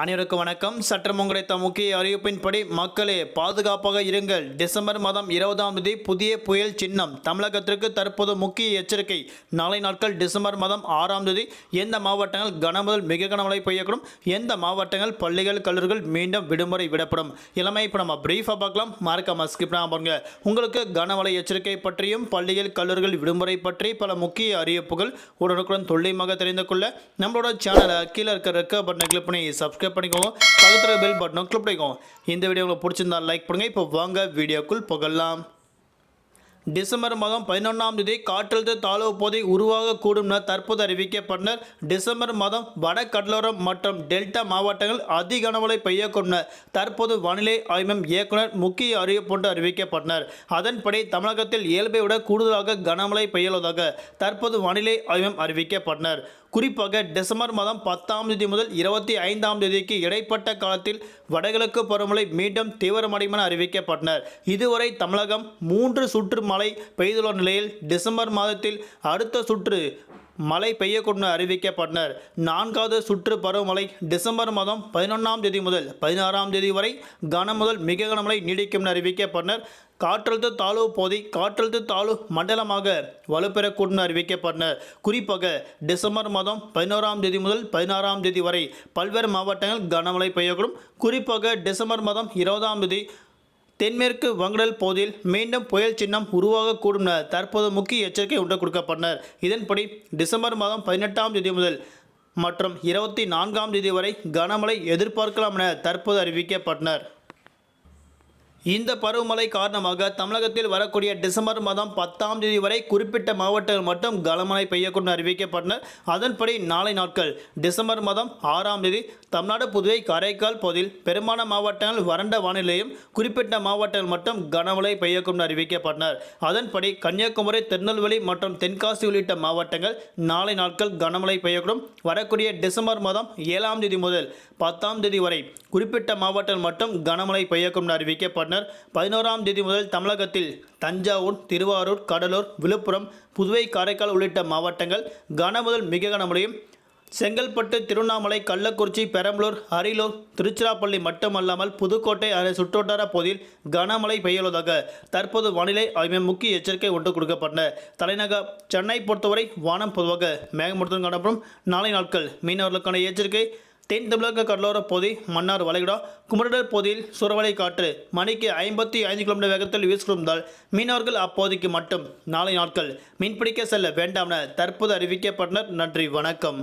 அனைவருக்கும் வணக்கம். சற்றம் கிடைத்த முக்கிய அறிவிப்பின்படி மக்களே பாதுகாப்பாக இருங்கள். டிசம்பர் மாதம் இருபதாம் தேதி புதிய புயல் சின்னம். தமிழகத்திற்கு தற்போது முக்கிய எச்சரிக்கை நாளை நாட்கள் டிசம்பர் மாதம் ஆறாம் தேதி எந்த மாவட்டங்கள் கனமுதல் மிக கனமழை பெய்யக்கூடும்? எந்த மாவட்டங்கள் பள்ளிகள் கல்லூரிகள் மீண்டும் விடுமுறை விடப்படும்? இளமை இப்போ நம்ம பிரீஃபாக பார்க்கலாம். மறக்காம ஸ்கிப் பாருங்க. உங்களுக்கு கனமழை எச்சரிக்கை பற்றியும் பள்ளிகள் கல்லூரிகள் விடுமுறை பற்றி பல முக்கிய அறிவிப்புகள் உடனுக்குடன் துல்லியமாக தெரிந்து கொள்ள நம்மளோட சேனலை கீழே இருக்க ரெக்க பட்டனை கிளிக் பண்ணி சப்ஸ்கிரைப் பண்ணிக்கோங்க. பக்கத்தில் பெல் பட்டனும் கிளிக் பண்ணிக்கோங்க. இந்த வீடியோ உங்களுக்கு பிடிச்சிருந்தா லைக் பண்ணுங்க. இப்போ வாங்க வீடியோக்குள் புகழலாம் டிசம்பர் மாதம் பதினொன்றாம் தேதி காற்றழுத்த தாழ்வு பகுதி உருவாகக்கூடும் என தற்போது அறிவிக்கப்பட்டனர். டிசம்பர் மாதம் வட கடலோரம் மற்றும் டெல்டா மாவட்டங்கள் அதிக கனமழை பெய்யக்கூடும் தற்போது வானிலை ஆய்வம் இயக்குனர் முக்கிய அறிவிப்பு அறிவிக்கப்பட்டனர். அதன்படி தமிழகத்தில் இயல்பை விட கூடுதலாக கனமழை பெய்யுள்ளதாக தற்போது வானிலை ஆய்வம் அறிவிக்கப்பட்டனர். குறிப்பாக டிசம்பர் மாதம் பத்தாம் தேதி முதல் இருபத்தி ஐந்தாம் தேதிக்கு இடைப்பட்ட காலத்தில் வடகிழக்கு பருவமழை மீண்டும் தீவிரமடையும் என அறிவிக்கப்பட்டனர். இதுவரை தமிழகம் மூன்று சுற்று மழை பெய்துள்ள நிலையில் டிசம்பர் மாதத்தில் அடுத்த சுற்று மழை பெய்யக்கூடும் அறிவிக்கப்பட்டனர். நான்காவது சுற்று பருவமழை டிசம்பர் மாதம் பதினொன்றாம் தேதி முதல் பதினாறாம் தேதி வரை கன முதல் மிக கனமழை நீடிக்கும் என அறிவிக்கப்பட்டனர். காற்றழுத்த தாழ்வு பகுதி காற்றழுத்த தாழ்வு மண்டலமாக வலுப்பெறக்கூடும் அறிவிக்கப்பட்டனர். குறிப்பாக டிசம்பர் மாதம் பதினோராம் தேதி முதல் பதினாறாம் தேதி வரை பல்வேறு மாவட்டங்கள் கனமழை பெய்யக்கூடும். குறிப்பாக டிசம்பர் மாதம் இருபதாம் தேதி தென்மேற்கு வங்கடல் பகுதியில் மீண்டும் புயல் சின்னம் உருவாகக்கூடும் என தற்போது முக்கிய எச்சரிக்கை ஒன்று கொடுக்கப்பட்டனர். இதன்படி டிசம்பர் மாதம் பதினெட்டாம் தேதி முதல் மற்றும் இருபத்தி நான்காம் தேதி வரை கனமழை எதிர்பார்க்கலாம் என தற்போது அறிவிக்கப்பட்டனர். இந்த பருவமழை காரணமாக தமிழகத்தில் வரக்கூடிய டிசம்பர் மாதம் பத்தாம் தேதி வரை குறிப்பிட்ட மாவட்டங்கள் மட்டும் கனமழை பெய்யக்கூடும் அறிவிக்கப்பட்டனர் அதன்படி நாளை நாட்கள் டிசம்பர் மாதம் ஆறாம் தேதி தமிழ்நாடு புதுவை காரைக்கால் பகுதியில் பெரும்பாலான மாவட்டங்கள் வறண்ட வானிலையும் குறிப்பிட்ட மாவட்டங்கள் மட்டும் கனமழை பெய்யக்கூடும் அறிவிக்கப்பட்டனர் அதன்படி கன்னியாகுமரி திருநெல்வேலி மற்றும் தென்காசி உள்ளிட்ட மாவட்டங்கள் நாளை நாட்கள் கனமழை பெய்யக்கூடும். வரக்கூடிய டிசம்பர் மாதம் ஏழாம் தேதி முதல் பத்தாம் தேதி வரை குறிப்பிட்ட மாவட்டங்கள் மட்டும் கனமழை பெய்யக்கூடும் அறிவிக்கப்பட்டனர் பதினோராம் தேதி முதல் தமிழகத்தில் தஞ்சாவூர் திருவாரூர் கடலூர் விழுப்புரம் புதுவை காரைக்கால் உள்ளிட்ட மாவட்டங்கள் கன முதல் மிக கனமழையும் செங்கல்பட்டு திருவண்ணாமலை கள்ளக்குறிச்சி பெரம்பலூர் அரியலூர் திருச்சிராப்பள்ளி மட்டுமல்லாமல் புதுக்கோட்டை அதன் சுற்றுவட்டார பகுதியில் கனமழை பெய்யுள்ளதாக தற்போது வானிலை ஆய்வு முக்கிய எச்சரிக்கை ஒன்று கொடுக்கப்பட்டன. தலைநகர் சென்னை பொறுத்தவரை வானம் பொதுவாக மேகமூட்டத்துடன் காணப்படும். நாளை நாட்கள் மீனவர்களுக்கான எச்சரிக்கை தென் தமிழக கடலோர பகுதி மன்னார் வளைகுடா குமரடர் பகுதியில் சுரவலை காற்று மணிக்கு ஐம்பத்தி ஐந்து கிலோமீட்டர் வேகத்தில் வீசுகிறதால் மீனவர்கள் அப்போதைக்கு மட்டும் நாளை நாட்கள் மீன்பிடிக்க செல்ல வேண்டாம் என தற்போது அறிவிக்கப்பட்டனர். நன்றி வணக்கம்.